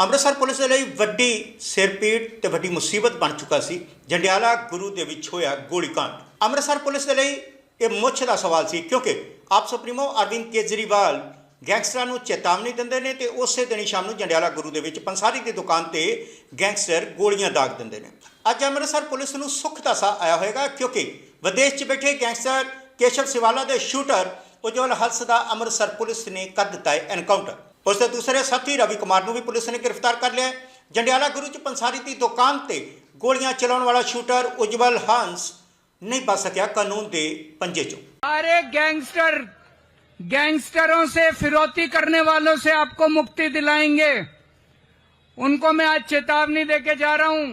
Amritsar police ਦੇ ਲਈ ਵੱਡੀ ਸਿਰਪੀੜ ਤੇ ਵੱਡੀ ਮੁਸੀਬਤ ਬਣ ਚੁੱਕਾ ਸੀ। ਜੰਡਿਆਲਾ ਗੁਰੂ ਦੇ ਵਿੱਚ ਹੋਇਆ ਗੋਲੀकांड ਅੰਮ੍ਰਿਤਸਰ ਪੁਲਿਸ ਦੇ ਲਈ ਇਹ ਮੁੱਛ ਦਾ ਸਵਾਲ ਸੀ ਕਿਉਂਕਿ ਆਪ ਸੁਪਰੀਮੋ ਅਰਵਿੰਦ ਕੇਜਰੀਵਾਲ ਗੈਂਗਸਟਰਾਂ ਨੂੰ ਚੇਤਾਵਨੀ ਦਿੰਦੇ ਨੇ ਤੇ ਉਸੇ ਦਿਨ ਹੀ ਸ਼ਾਮ ਨੂੰ ਜੰਡਿਆਲਾ ਗੁਰੂ ਦੇ ਵਿੱਚ ਪੰਸਾਰੀ ਦੀ ਦੁਕਾਨ ਤੇ ਗੈਂਗਸਟਰ ਗੋਲੀਆਂ ਦਾਗ ਦਿੰਦੇ ਨੇ। ਅੱਜ ਅੰਮ੍ਰਿਤਸਰ ਪੁਲਿਸ ਨੂੰ ਸੁੱਖ ਦਾ ਸਾਹ ਆਇਆ ਹੋਵੇਗਾ ਕਿਉਂਕਿ ਵਿਦੇਸ਼ 'ਚ ਬੈਠੇ ਗੈਂਗਸਟਰ ਕੇਸ਼ਵ ਸਿਵਾਲਾ ਦੇ ਸ਼ੂਟਰ ਉਜਵਲ ਹਲਸ ਦਾ ਅੰਮ੍ਰਿਤਸਰ ਪੁਲਿਸ ਨੇ ਕਰ ਦਿੱਤਾ ਹੈ ਐਨਕਾਊਂਟਰ ਉਸ ਦੇ ਦੂਸਰੇ ਸਾਥੀ ਰਵੀ ਕੁਮਾਰ ਨੂੰ ਵੀ ਪੁਲਿਸ ਨੇ ਗ੍ਰਿਫਤਾਰ ਕਰ ਲਿਆ ਹੈ। ਜੰਡਿਆਲਾ ਗੁਰੂ 'ਚ ਪੰਸਾਰੀ ਦੀ ਦੁਕਾਨ ਤੇ ਗੋਲੀਆਂ ਚਲਾਉਣ ਵਾਲਾ ਸ਼ੂਟਰ ਉਜਵਲ ਹੰਸ ਨਹੀਂ ਬਚ ਸਕਿਆ ਕਾਨੂੰਨ ਦੇ ਪੰਜੇ 'ਚੋਂ सारे गैंगस्टर गैंगस्टरों से फिरौती करने वालों से आपको मुक्ति दिलाएंगे उनको मैं आज चेतावनी देके जा रहा हूं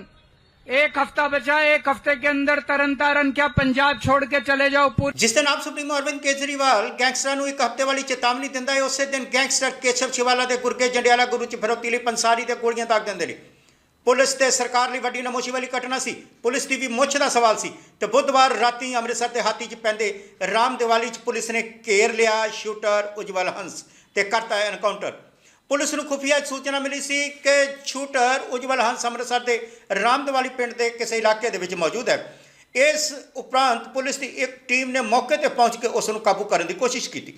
एक हफ्ता बचा है एक हफ्ते के अंदर तरन तारन क्या पंजाब छोड़ के चले जाओ पूरी ਜਿਸ ਦਿਨ ਆਪ ਸੁਪਰੀਮੋ ਅਰਵਿੰਦ ਕੇਜਰੀਵਾਲ ਗੈਂਗਸਟਰਾਂ ਨੂੰ ਇੱਕ ਹਫ਼ਤੇ ਵਾਲੀ ਚੇਤਾਵਨੀ ਦਿੰਦਾ ਹੈ ਉਸੇ ਦਿਨ ਗੈਂਗਸਟਰ ਕੇਸ਼ਵ ਸ਼ਿਵਾਲਾ ਦੇ ਗੁਰਕੇ ਜੰਡਿਆਲਾ ਗੁਰੂ ਚ ਫਿਰੋਤੀ ਲਈ ਪੰਸਾਰੀ ਤੇ ਗੋਲੀਆਂ ਦਾਗ ਦਿੰਦੇ ਨੇ ਪੁਲਿਸ ਤੇ ਸਰਕਾਰ ਲਈ ਵੱਡੀ ਨਮੋਸ਼ੀ ਵਾਲੀ ਘਟਨਾ ਸੀ ਪੁਲਿਸ ਦੀ ਵੀ ਮੁੱਛ ਦਾ ਸਵਾਲ ਸੀ ਤੇ ਬੁੱਧਵਾਰ ਰਾਤੀ ਅੰਮ੍ਰਿਤਸਰ ਦੇ ਹਾਤੀ 'ਚ ਪੈਂਦੇ ਰਾਮ ਦਿਵਾਲੀ 'ਚ ਪੁਲਿਸ ਨੇ ਘੇਰ ਲਿਆ ਸ਼ੂਟਰ ਉਜਵਲ ਹੰਸ ਤੇ ਕਰਤਾ ਹੈ ਐਨਕਾਊਂਟਰ ਪੁਲਿਸ ਨੂੰ ਖੁਫੀਆ ਸੂਚਨਾ ਮਿਲੀ ਸੀ ਕਿ ਸ਼ੂਟਰ ਉਜਵਲ ਹੰਸ ਅੰਮ੍ਰਿਤਸਰ ਦੇ ਰਾਮਦਵਾਲੀ ਪਿੰਡ ਦੇ ਕਿਸੇ ਇਲਾਕੇ ਦੇ ਵਿੱਚ ਮੌਜੂਦ ਹੈ। ਇਸ ਉਪਰੰਤ ਪੁਲਿਸ ਦੀ ਇੱਕ ਟੀਮ ਨੇ ਮੌਕੇ ਤੇ ਪਹੁੰਚ ਕੇ ਉਸ ਨੂੰ ਕਾਬੂ ਕਰਨ ਦੀ ਕੋਸ਼ਿਸ਼ ਕੀਤੀ।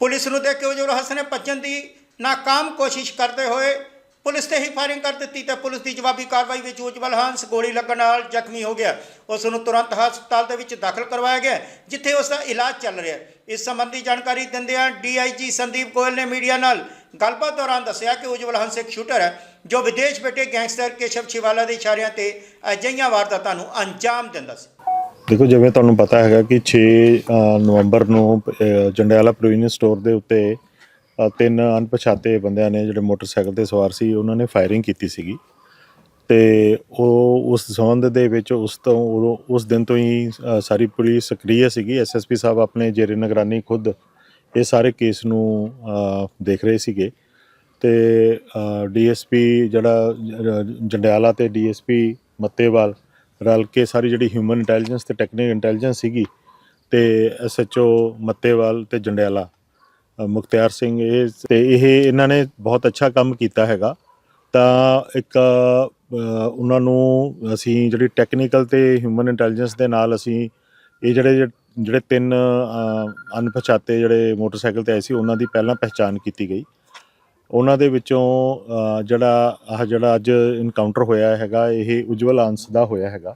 ਪੁਲਿਸ ਨੂੰ ਦੇਖ ਕੇ ਉਜਵਲ ਹੰਸ ਨੇ, ਭੱਜਣ ਦੀ ਨਾਕਾਮ ਕੋਸ਼ਿਸ਼ ਕਰਦੇ ਹੋਏ ਪੁਲਿਸ ਤੇ ਹੀ ਫਾਇਰਿੰਗ ਕਰ ਦਿੱਤੀ ਤੇ ਪੁਲਿਸ ਦੀ ਜਵਾਬੀ ਕਾਰਵਾਈ ਵਿੱਚ ਉਜਵਲ ਹੰਸ ਗੋਲੀ ਲੱਗਣ ਨਾਲ ਜ਼ਖਮੀ ਹੋ ਗਿਆ। ਉਸ ਨੂੰ ਤੁਰੰਤ ਹਸਪਤਾਲ ਦੇ ਵਿੱਚ ਦਾਖਲ ਕਰਵਾਇਆ ਗਿਆ ਜਿੱਥੇ ਉਸ ਦਾ ਇਲਾਜ ਚੱਲ ਰਿਹਾ ਇਸ ਸੰਬੰਧੀ ਜਾਣਕਾਰੀ ਦਿੰਦਿਆਂ ਡੀਆਈਜੀ ਸੰਦੀਪ ਗੋਇਲ ਨੇ ਮੀਡੀਆ ਨਾਲ ਗੱਲਬਾਤ ਦੌਰਾਨ ਦੱਸਿਆ ਕਿ ਉਜਵਲ ਹੰਸ ਇੱਕ ਸ਼ੂਟਰ ਹੈ ਜੋ ਵਿਦੇਸ਼ ਬੈਠੇ ਗੈਂਗਸਟਰ ਕੇਸ਼ਵ ਸ਼ਿਵਾਲਾ ਦੇ ਇਸ਼ਾਰਿਆਂ ਤੇ ਅਜਿਹੀਆਂ ਵਾਰਦਾਤਾਂ ਨੂੰ ਅੰਜਾਮ ਦਿੰਦਾ ਸੀ। ਦੇਖੋ ਜਿਵੇਂ ਤੁਹਾਨੂੰ ਪਤਾ ਹੈਗਾ ਕਿ 6 ਨਵੰਬਰ ਨੂੰ ਅ, ਜੰਡਿਆਲਾ ਪ੍ਰੋਵੀਨੀਅਸ ਸਟੋਰ ਦੇ ਉੱਤੇ ਤਿੰਨ ਅਣਪਛਾਤੇ ਬੰਦਿਆਂ ਨੇ ਜਿਹੜੇ ਮੋਟਰਸਾਈਕਲ ਤੇ ਸਵਾਰ ਸੀ, ਉਹਨਾਂ ਨੇ ਫਾਇਰਿੰਗ ਕੀਤੀ ਸੀਗੀ। ਤੇ ਉਹ ਉਸ ਸੰਬੰਧ ਦੇ ਵਿੱਚ ਉਸ ਤੋਂ ਉਦੋਂ- ਉਸ ਦਿਨ ਤੋਂ ਹੀ ਸਾਰੀ ਪੁਲਿਸ ਸਕਰੀਅ ਸੀਗੀ। ਐਸਐਸਪੀ ਸਾਹਿਬ ਆਪਣੇ ਜੇਰੇ ਨਿਗਰਾਨੀ ਖੁਦ ਇਹ ਸਾਰੇ ਕੇਸ ਨੂੰ ਦੇਖ ਰਹੇ ਸੀਗੇ। ਤੇ ਡੀਐਸਪੀ ਜਿਹੜਾ ਜ- ਜੰਡਿਆਲਾ ਤੇ ਡੀਐਸਪੀ ਮੱਤੇਵਾਲ ਰਲ ਕੇ ਸਾਰੀ ਜਿਹੜੀ ਹਿਊਮਨ ਇੰਟੈਲੀਜੈਂਸ ਤੇ ਟੈਕਨੀਕਲ ਇੰਟੈਲੀਜੈਂਸ ਸੀਗੀ, ਤੇ ਐਸਐਚਓ ਮੱਤੇਵਾਲ ਤੇ ਜੰਡਿਆਲਾ ਮੁਖਤਿਆਰ ਸਿੰਘ, ਇਹ ਤੇ ਇਹ ਇਹਨਾਂ ਨੇ ਬਹੁਤ ਅੱਛਾ ਕੰਮ ਕੀਤਾ ਹੈਗਾ। ਤਾਂ ਇੱਕ ਉਹਨਾਂ ਨੂੰ ਅਸੀਂ ਜਿਹੜੀ ਟੈਕਨੀਕਲ ਤੇ ਹਿਊਮਨ ਇੰਟੈਲੀਜੈਂਸ ਦੇ ਨਾਲ ਅਸੀਂ ਇਹ ਜਿਹੜੇ ਜਿਹੜੇ ਤਿੰਨ ਅਣਪਛਾਤੇ ਜਿਹੜੇ ਮੋਟਰਸਾਈਕਲ ਤੇ ਆਏ ਸੀ, ਉਹਨਾਂ ਦੀ ਪਹਿਲਾਂ ਪਹਿਚਾਣ ਕੀਤੀ ਗਈ। ਉਹਨਾਂ ਦੇ ਵਿੱਚੋਂ ਜਿਹੜਾ, ਆਹ ਜਿਹੜਾ ਅੱਜ ਇਨਕਾਊਂਟਰ ਹੋਇਆ ਹੈਗਾ, ਇਹ ਉਜਵਲ ਅੰਸ ਦਾ ਹੋਇਆ ਹੈਗਾ।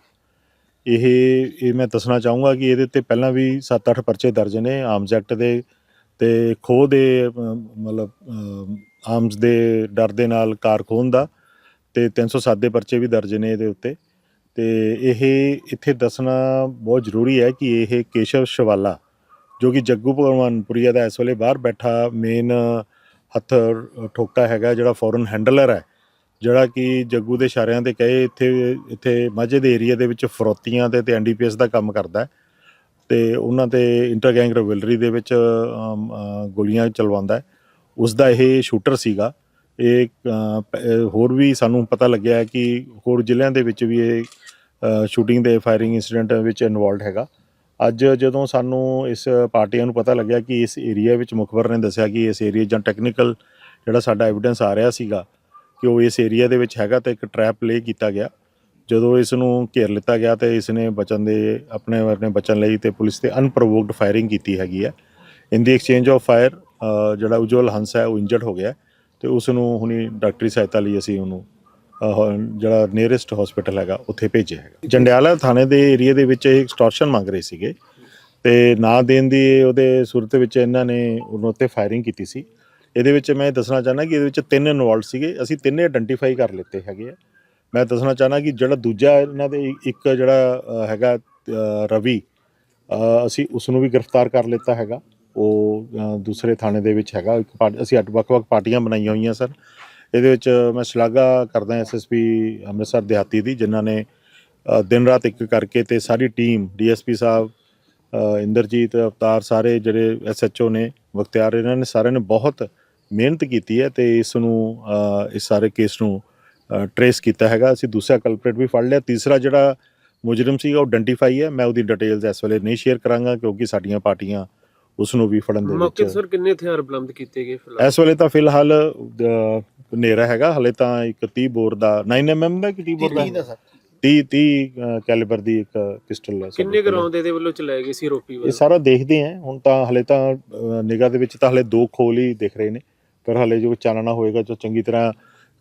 ਇਹ ਇਹ ਮੈਂ ਦੱਸਣਾ ਚਾਹੂੰਗਾ ਕਿ ਇਹਦੇ 'ਤੇ ਪਹਿਲਾਂ ਵੀ 7-8 ਪਰਚੇ ਦਰਜ ਨੇ ਆਰਮਸ ਐਕਟ ਦੇ ਤੇ ਖੋਹ ਦੇ ਮਤਲਬ ਆਰਮਸ ਦੇ ਡਰ ਦੇ ਨਾਲ ਕਾਰ ਖੋਹਣ ਦਾ ਤੇ 307 ਦੇ ਪਰਚੇ ਵੀ ਦਰਜ ਨੇ ਇਹਦੇ ਉੱਤੇ। ਤੇ ਇਹ ਇੱਥੇ ਦੱਸਣਾ ਬਹੁਤ ਜ਼ਰੂਰੀ ਹੈ ਕਿ ਇਹ ਕੇਸ਼ਵ ਸ਼ਵਾਲਾ, ਜੋ ਕਿ ਜੱਗੂ ਭਗਵਾਨਪੁਰੀਆ ਦਾ ਇਸ ਵੇਲੇ ਬਾਹਰ ਬੈਠਾ ਮੇਨ ਹੱਥ ਠੋਕਾ ਹੈਗਾ, ਜਿਹੜਾ ਫੋਰਨ ਹੈਂਡਲਰ ਹੈ, ਜਿਹੜਾ ਕਿ ਜੱਗੂ ਦੇ ਇਸ਼ਾਰਿਆਂ ਤੇ ਕਹੇ ਇੱਥੇ ਇੱਥੇ ਮਾਝੇ ਦੇ ਏਰੀਆ ਦੇ ਵਿੱਚ ਫਰੋਤੀਆਂ ਤੇ ਤੇ ਐਨਡੀਪੀਐਸ ਦਾ ਕੰਮ ਕਰਦਾ ਹੈ। ਤੇ ਉਹਨਾਂ ਤੇ ਇੰਟਰ ਗੈਂਗ ਰਿਵਲਰੀ ਦੇ ਵਿੱਚ ਗੋਲੀਆਂ ਚਲਵਾਉਂਦਾ ਹੈ। ਉਸ ਦਾ ਇਹ ਸ਼ੂਟਰ ਸੀਗਾ। ਇਹ ਹੋਰ ਵੀ ਸਾਨੂੰ ਪਤਾ ਲੱਗਿਆ ਹੈ ਕਿ ਹੋਰ ਜ਼ਿਲ੍ਹਿਆਂ ਦੇ ਵਿੱਚ ਵੀ ਇਹ ਸ਼ੂਟਿੰਗ ਦੇ ਫਾਇਰਿੰਗ ਇਨਸੀਡੈਂਟ ਵਿੱਚ ਇਨਵੋਲਡ ਹੈਗਾ। ਅੱਜ ਜਦੋਂ ਸਾਨੂੰ ਇਸ ਪਾਰਟੀਆਂ ਨੂੰ ਪਤਾ ਲੱਗਿਆ ਕਿ ਇਸ ਏਰੀਆ ਵਿੱਚ ਮੁਖਬਰ ਨੇ ਦੱਸਿਆ ਕਿ ਇਸ ਏਰੀਆ ਜਾਂ ਟੈਕਨੀਕਲ ਜਿਹੜਾ ਸਾਡਾ ਐਵੀਡੈਂਸ ਆ ਰਿਹਾ ਸੀਗਾ ਕਿ ਉਹ ਇਸ ਏਰੀਆ ਦੇ ਵਿੱਚ ਹੈਗਾ ਤਾਂ ਇੱਕ ਟਰੈਪ ਪਲੇ ਕੀਤਾ ਗਿਆ। ਜਦੋਂ ਇਸ ਨੂੰ ਘੇਰ ਲਿੱਤਾ ਗਿਆ ਤੇ ਇਸ ਨੇ ਬਚਣ ਦੇ, ਆਪਣੇ ਆਪਣੇ ਬਚਣ ਲਈ ਤੇ ਪੁਲਿਸ ਤੇ ਅਨਪ੍ਰੋਵੋਕਡ ਫਾਇਰਿੰਗ ਕੀਤੀ ਹੈਗੀ ਹੈ। In the exchange of fire ਜਿਹੜਾ ਉਜਵਲ ਹੰਸ ਹੈ, ਉਹ ਇੰਜਰਡ ਹੋ ਗਿਆ ਤੇ ਉਸ ਨੂੰ ਹੁਣੀ ਡਾਕਟਰੀ ਸਹਾਇਤਾ ਲਈ ਅਸੀਂ ਉਹਨੂੰ ਜਿਹੜਾ ਨੀਅਰੈਸਟ ਹਸਪੀਟਲ ਹੈਗਾ, ਉੱਥੇ ਭੇਜਿਆ ਹੈਗਾ। ਜੰਡਿਆਲਾ ਥਾਣੇ ਦੇ ਏਰੀਆ ਦੇ ਵਿੱਚ ਇਹ ਐਕਸਟੋਰਸ਼ਨ ਮੰਗ ਰਹੇ ਸੀਗੇ ਤੇ ਨਾ ਦੇਣ ਦੀ ਉਹਦੇ ਸੂਰਤ ਵਿੱਚ ਇਹਨਾਂ ਨੇ ਉਹਨਾਂ ਉੱਤੇ ਫਾਇਰਿੰਗ ਕੀਤੀ ਸੀ। ਇਹਦੇ ਵਿੱਚ ਮੈਂ ਇਹ ਦੱਸਣਾ ਚਾਹਨਾ ਕਿ ਇਹਦੇ ਵਿੱਚ ਤਿੰਨ ਇਨਵੋਲਡ ਸੀਗੇ। ਅਸੀਂ ਤਿੰਨੇ ਆਇਡੈਂਟੀਫਾਈ ਕਰ ਲਿੱਤੇ ਹੈਗੇ ਆ। ਮੈਂ ਦੱਸਣਾ ਚਾਹਨਾ ਕਿ ਜਿਹੜਾ ਦੂਜਾ ਇਹਨਾਂ ਦੇ ਇੱਕ ਜਿਹੜਾ ਹੈਗਾ ਰਵੀ ਅਸੀਂ ਉਸ ਨੂੰ ਵੀ ਗ੍ਰਿਫਤਾਰ ਕਰ ਲਿੱਤਾ ਹੈਗਾ। ਉਹ ਦੂਸਰੇ ਥਾਣੇ ਦੇ ਵਿੱਚ ਹੈਗਾ। ਇੱਕ ਪਾਰਟੀ ਅਸੀਂ ਅੱਡ, ਵੱਖ-ਵੱਖ ਪਾਰਟੀਆਂ ਬਣਾਈਆਂ ਹੋਈਆਂ ਸਰ ਇਹਦੇ ਵਿੱਚ ਮੈਂ ਸ਼ਲਾਘਾ ਕਰਦਾ ਐਸਐਸਪੀ ਅੰਮ੍ਰਿਤਸਰ ਦਿਹਾਤੀ ਦੀ, ਜਿਨ੍ਹਾਂ ਨੇ ਦਿਨ ਰਾਤ ਇੱਕ ਕਰਕੇ ਤੇ ਸਾਰੀ ਟੀਮ ਡੀਐਸਪੀ ਸਾਹਿਬ ਇੰਦਰਜੀਤ, ਅਵਤਾਰ ਸਾਰੇ ਜਿਹੜੇ ਐਸਐਚਓ ਨੇ ਮੁਖਤਿਆਰ ਇਹਨਾਂ ਨੇ ਸਾਰਿਆਂ ਨੇ ਬਹੁਤ ਮਿਹਨਤ ਕੀਤੀ ਹੈ ਤੇ ਇਸ ਨੂੰ ਇਸ ਸਾਰੇ ਕੇਸ ਨੂੰ ਟਰੇਸ ਕੀਤਾ ਹੈਗਾ। ਅਸੀਂ ਦੂਸਰਾ ਕਲਪਰੇਟ ਵੀ ਫੜ ਲਿਆ। ਤੀਸਰਾ ਜਿਹੜਾ ਮੁਜਰਮ ਸੀਗਾ ਉਹ ਆਇਡੈਂਟੀਫਾਈ ਹੈ। ਮੈਂ ਉਹਦੀ ਡਿਟੇਲਸ ਇਸ ਵੇਲੇ ਨਹੀਂ ਸ਼ੇਅਰ ਕਰਾਂਗਾ ਕਿਉਂਕਿ ਸਾਡੀਆਂ ਪਾਰਟੀਆਂ ਉਸ ਨੂੰ ਵੀ ਫੜਨ ਦੇ ਮੌਕੇ ਵਿੱਚ ਸਰ ਕਿੰਨੇ ਹਥਿਆਰ ਬਰਾਮਦ ਕੀਤੇ ਗਏ ਫਿਲਹਾਲ? ਇਸ ਵੇਲੇ ਤਾਂ ਫਿਲਹਾਲ ਹਨੇਰਾ ਹੈਗਾ। ਹਲੇ ਤਾਂ ਇੱਕ 30 ਬੋਰ ਦਾ 9mm ਦਾ ਕਿ 30 ਬੋਰ ਦਾ? 30 30 ਕੈਲੀਬਰ ਦੀ ਇੱਕ ਪਿਸਟਲ ਹੈ ਕਿੰਨੇ। ਗਰਾਉਂਡ ਇਹਦੇ ਵੱਲੋਂ ਚਲਾਏ ਗਏ ਸੀ ਇਹ ਵੱਲੋਂ? ਸਾਰਾ ਦੇਖਦੇ ਆ ਹੁਣ ਤਾਂ ਹਲੇ ਤਾਂ ਨਿਗਾਹ ਦੇ ਵਿੱਚ ਤਾਂ ਹਲੇ ਦੋ ਖੋਲ ਹੀ ਦਿਖ ਰਹੇ ਨੇ। ਪਰ ਹਲੇ ਜੋ ਚਾਨਣਾ ਹੋਏਗਾ ਜੋ ਚੰਗੀ ਤਰ੍ਹਾਂ